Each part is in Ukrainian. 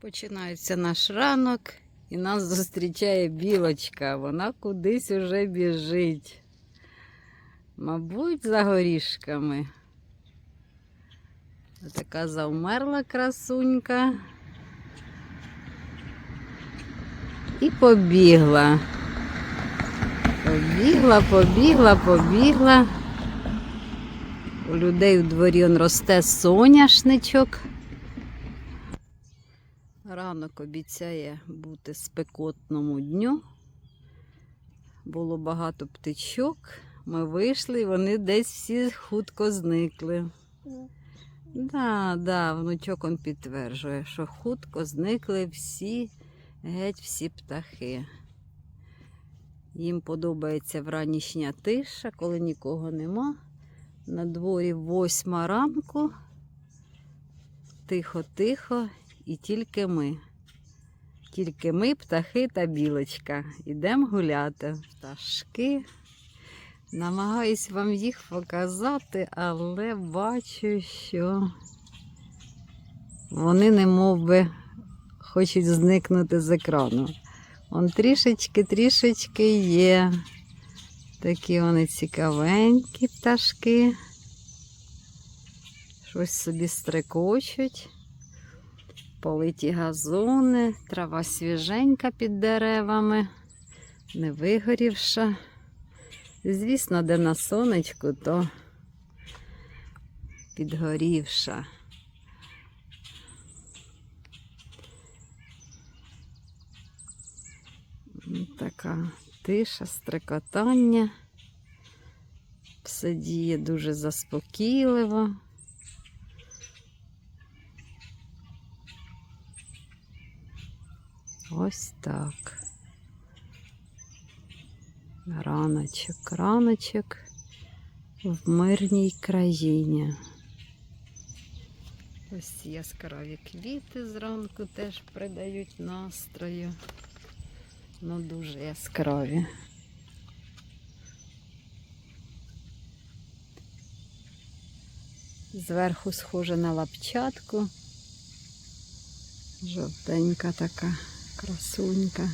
Починається наш ранок і нас зустрічає білочка. Вона кудись уже біжить. Мабуть, за горішками. Така завмерла красунька. І побігла. Побігла, побігла, побігла. У людей у дворі он росте соняшничок. Ранок обіцяє бути спекотному дню. Було багато птичок. Ми вийшли і вони десь всі хутко зникли. Да, да, внучок он підтверджує, що хутко зникли всі, геть всі птахи. Їм подобається вранішня тиша, коли нікого нема. На дворі восьма ранку. Тихо-тихо, і тільки ми. Тільки ми, птахи та білочка. Ідемо гуляти. Пташки. Намагаюсь вам їх показати, але бачу, що вони не би хочуть зникнути з екрану. Он трішечки, трішечки є. Такі вони цікавенькі пташки. Щось собі стрекочуть. Политі газони, трава свіженька під деревами, не вигорівша. Звісно, де на сонечку, то підгорівша. Така тиша, стрекотання. Все діє дуже заспокійливо. Ось так. Раночок, раночок в мирній країні. Ось яскраві квіти зранку теж придають настрою. Ну, дуже яскраві. Зверху схоже на лапчатку. Жовтенька така красунька.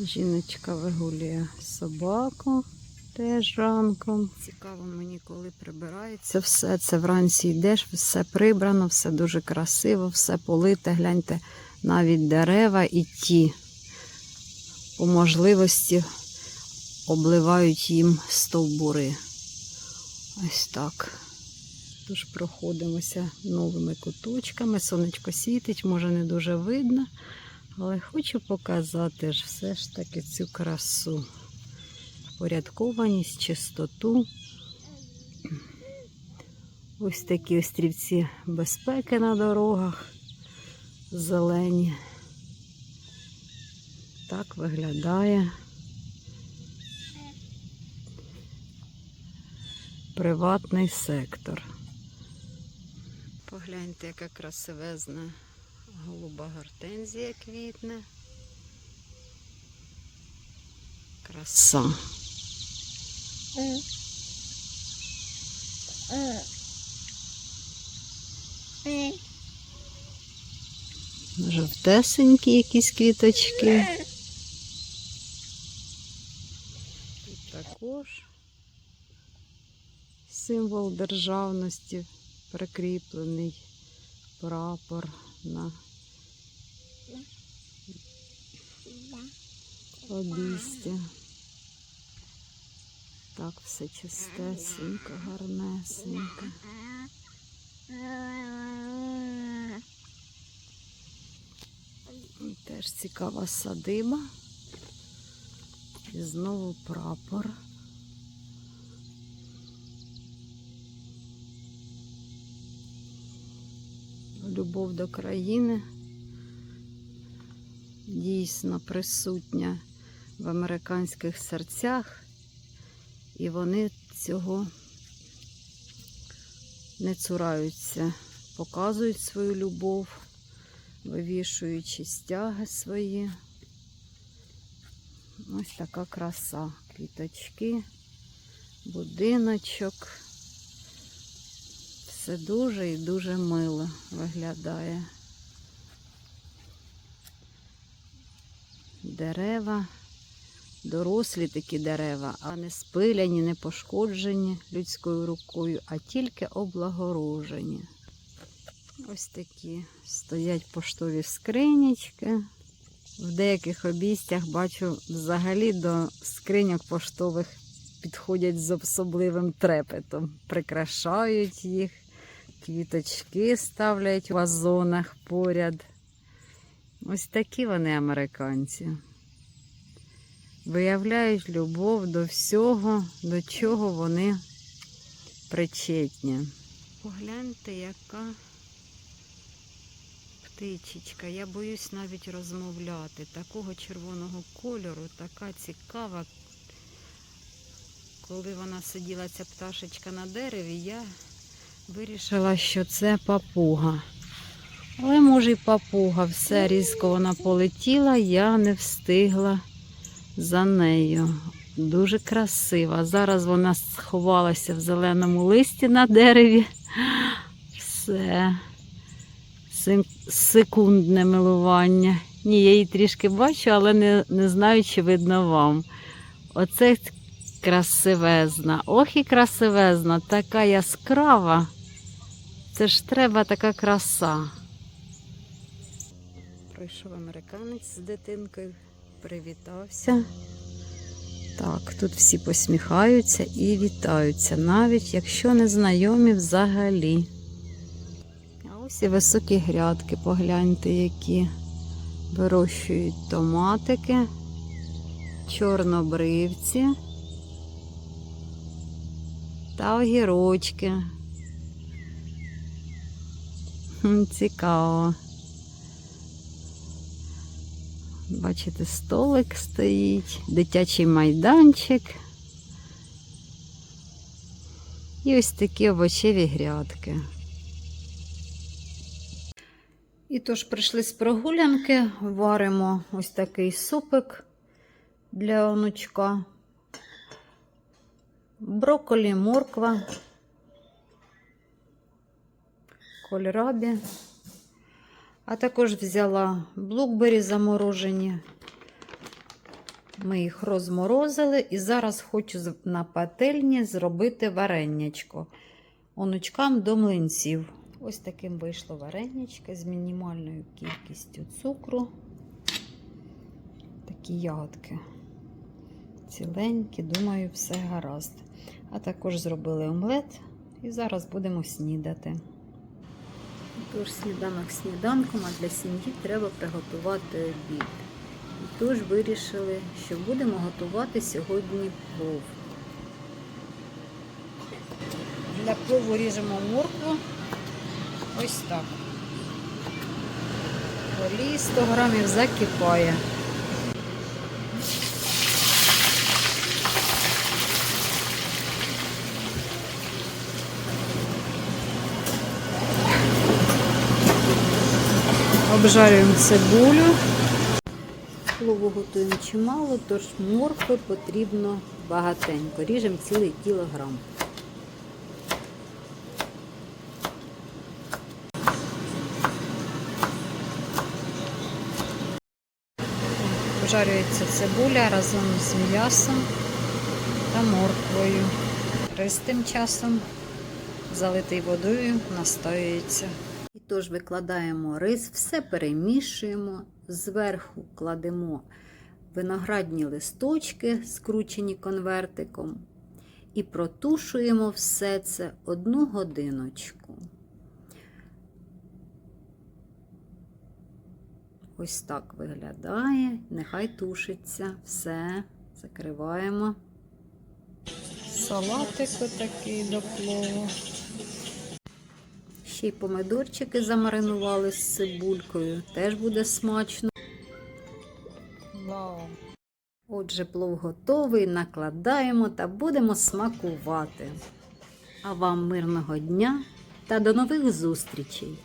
Жіночка вигулює собаку теж ранком. Цікаво мені, коли прибирається все. Це вранці йдеш, все прибрано, все дуже красиво, все полите. Гляньте, навіть дерева і ті по можливості обливають їм стовбури. Ось так. Тож проходимося новими куточками. Сонечко світить, може не дуже видно. Але хочу показати ж все ж таки цю красу. Порядкованість, чистоту. Ось такі острівці безпеки на дорогах. Зелені. Так виглядає. Приватний сектор. Погляньте, яка красивезна голуба гортензія квітне. Краса. Жовтесенькі якісь квіточки. Тут також символ державності прикріплений прапор на обісті. Так, все чистесенько, гарнесенько. Теж цікава садиба. І знову прапор. Любов до країни дійсно присутня в американських серцях, і вони цього не цураються, показують свою любов вивішуючи стяги свої. Ось така краса. Квіточки, будиночок. Все дуже і дуже мило виглядає. Дерева, дорослі такі дерева, а не спиляні, не пошкоджені людською рукою, а тільки облагорожені. Ось такі стоять поштові скринічки. В деяких обійстях бачу взагалі до скриньок поштових підходять з особливим трепетом, прикрашають їх, квіточки ставлять у вазонах поряд. Ось такі вони американці. Виявляють любов до всього, до чого вони причетні. Погляньте, яка птичечка. Я боюсь навіть розмовляти. Такого червоного кольору, така цікава. Коли вона сиділа, ця пташечка на дереві, я вирішила, що це папуга. Але, може, і папуга, все різко вона полетіла, я не встигла за нею. Дуже красива. Зараз вона сховалася в зеленому листі на дереві. Все. Сек- Секундне милування. Ні, я її трішки бачу, але не, не знаю, чи видно вам. Оце красивезна. Ох і красивезна, така яскрава. Це ж треба така краса. Прийшов американець з дитинкою, привітався. Так, тут всі посміхаються і вітаються, навіть якщо не знайомі взагалі. А ось і високі грядки, погляньте, які вирощують томатики, чорнобривці та огірочки. Цікаво. Бачите, столик стоїть, дитячий майданчик. І ось такі овочеві грядки. І тож прийшли з прогулянки, варимо ось такий супик для онучка. Брокколі, морква, кольрабі. А також взяла блукбері заморожені. Ми їх розморозили і зараз хочу на пательні зробити вареннячко онучкам до млинців. Ось таким вийшло варенячко з мінімальною кількістю цукру. Такі ягодки ціленькі, думаю, все гаразд. А також зробили омлет і зараз будемо снідати. Тож сніданок сніданком, а для сім'ї треба приготувати обід. І тож вирішили, що будемо готувати сьогодні плов. Для плову ріжемо моркву ось так. Олії 100 грамів закипає. Обжарюємо цибулю. Плову готуємо чимало, тож моркви потрібно багатенько. Ріжемо цілий кілограм. Обжарюється цибуля разом з м'ясом та морквою. Рис тим часом залитий водою настоюється. І тож викладаємо рис, все перемішуємо, зверху кладемо виноградні листочки, скручені конвертиком, і протушуємо все це одну годиночку. Ось так виглядає. Нехай тушиться. Все, закриваємо. Салатик отакий до плову. Ще й помидорчики замаринували з цибулькою. Теж буде смачно. Вау! Отже, плов готовий, накладаємо та будемо смакувати. А вам мирного дня та до нових зустрічей!